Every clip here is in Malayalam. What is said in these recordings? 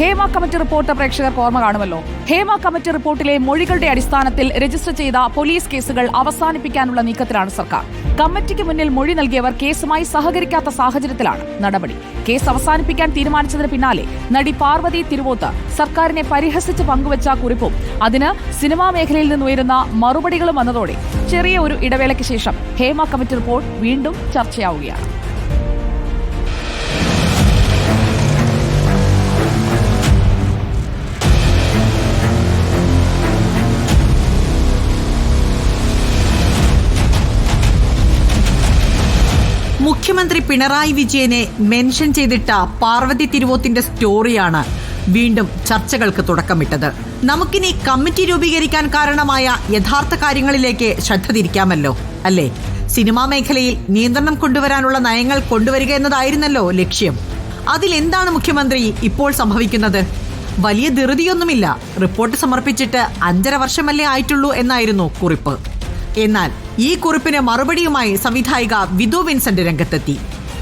ഹേമ കമ്മിറ്റി റിപ്പോർട്ട് പ്രേക്ഷകർക്ക് ഓർമ്മ കാണുമല്ലോ. ഹേമ കമ്മിറ്റി റിപ്പോർട്ടിലെ മൊഴികളുടെ അടിസ്ഥാനത്തിൽ രജിസ്റ്റർ ചെയ്ത പോലീസ് കേസുകൾ അവസാനിപ്പിക്കാനുള്ള നീക്കത്തിലാണ് സർക്കാർ. കമ്മിറ്റിക്ക് മുന്നിൽ മൊഴി നൽകിയവർ കേസുമായി സഹകരിക്കാത്ത സാഹചര്യത്തിലാണ് നടപടി. കേസ് അവസാനിപ്പിക്കാൻ തീരുമാനിച്ചതിന് പിന്നാലെ നടി പാർവതി തിരുവോത്ത് സർക്കാരിനെ പരിഹസിച്ച് പങ്കുവച്ച കുറിപ്പും അതിന് സിനിമാ മേഖലയിൽ നിന്നുയരുന്ന മറുപടികളും വന്നതോടെ ചെറിയ ഒരു ഇടവേളയ്ക്ക് ശേഷം ഹേമ കമ്മിറ്റി റിപ്പോർട്ട് വീണ്ടും ചർച്ചയാവുകയാണ്. മുഖ്യമന്ത്രി പിണറായി വിജയനെ മെൻഷൻ ചെയ്തിട്ട പാർവതി തിരുവോത്തിന്റെ സ്റ്റോറിയാണ് വീണ്ടും ചർച്ചകൾക്ക് തുടക്കമിട്ടത്. നമുക്കിനി കമ്മിറ്റി രൂപീകരിക്കാൻ കാരണമായ യഥാർത്ഥ കാര്യങ്ങളിലേക്ക് ശ്രദ്ധ തിരിക്കാമല്ലോ അല്ലേ? സിനിമാ മേഖലയിൽ നിയന്ത്രണം കൊണ്ടുവരാനുള്ള നയങ്ങൾ കൊണ്ടുവരിക എന്നതായിരുന്നല്ലോ ലക്ഷ്യം. അതിലെന്താണ് മുഖ്യമന്ത്രി ഇപ്പോൾ സംഭവിക്കുന്നത്? വലിയ ധൃതിയൊന്നുമില്ല. റിപ്പോർട്ട് സമർപ്പിച്ചിട്ട് അഞ്ചര വർഷമല്ലേ ആയിട്ടുള്ളൂ എന്നായിരുന്നു കുറിപ്പ്. എന്നാൽ ഈ കുറിപ്പിന് മറുപടിയുമായി സംവിധായിക വിധു വിൻസെന്റ് രംഗത്തെത്തി.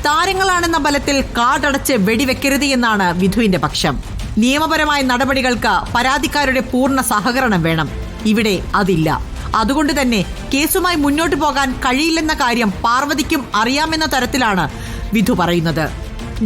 താരങ്ങളാണെന്ന ബലത്തിൽ കാർഡടച്ച് വെടിവെക്കരുത് എന്നാണ് വിധുവിന്റെ പക്ഷം. നിയമപരമായ നടപടികൾക്ക് പരാതിക്കാരുടെ പൂർണ സഹകരണം വേണം. ഇവിടെ അതില്ല. അതുകൊണ്ട് തന്നെ കേസുമായി മുന്നോട്ടു പോകാൻ കഴിയില്ലെന്ന കാര്യം പാർവതിക്കും അറിയാമെന്ന തരത്തിലാണ് വിധു പറയുന്നത്.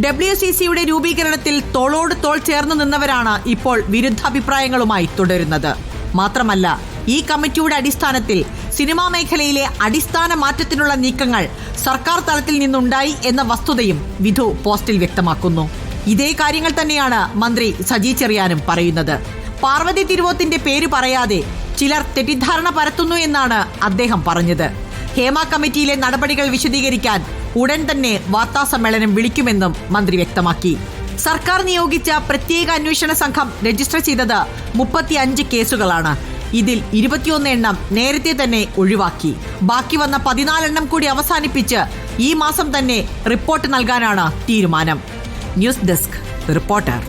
ഡബ്ല്യു സി സിയുടെ രൂപീകരണത്തിൽ തോളോട് തോൾ ചേർന്ന് നിന്നവരാണ് ഇപ്പോൾ വിരുദ്ധാഭിപ്രായങ്ങളുമായി തുടരുന്നത്. മാത്രമല്ല ഈ കമ്മിറ്റിയുടെ അടിസ്ഥാനത്തിൽ സിനിമാ മേഖലയിലെ അടിസ്ഥാന മാറ്റത്തിനുള്ള നീക്കങ്ങൾ സർക്കാർ തലത്തിൽ നിന്നുണ്ടായി എന്ന വസ്തുതയും വിധു പോസ്റ്റിൽ വ്യക്തമാക്കുന്നു. ഇതേ കാര്യങ്ങൾ തന്നെയാണ് മന്ത്രി സജി ചെറിയാനും പറയുന്നത്. പാർവതി തിരുവോത്തിന്റെ പേര് പറയാതെ ചിലർ തെറ്റിദ്ധാരണ പരത്തുന്നു എന്നാണ് അദ്ദേഹം പറഞ്ഞത്. ഹേമ കമ്മിറ്റിയിലെ നടപടികൾ വിശദീകരിക്കാൻ ഉടൻ തന്നെ വാർത്താ സമ്മേളനം വിളിക്കുമെന്നും മന്ത്രി വ്യക്തമാക്കി. സർക്കാർ നിയോഗിച്ച പ്രത്യേക അന്വേഷണ സംഘം രജിസ്റ്റർ ചെയ്തത് മുപ്പത്തിയഞ്ച് കേസുകളാണ്. ഇതിൽ ഇരുപത്തിയൊന്ന് എണ്ണം നേരത്തെ തന്നെ ഒഴിവാക്കി. ബാക്കി വന്ന പതിനാലെണ്ണം കൂടി അവസാനിപ്പിച്ച് ഈ മാസം തന്നെ റിപ്പോർട്ട് നൽകാനാണ് തീരുമാനം. News desk reporter.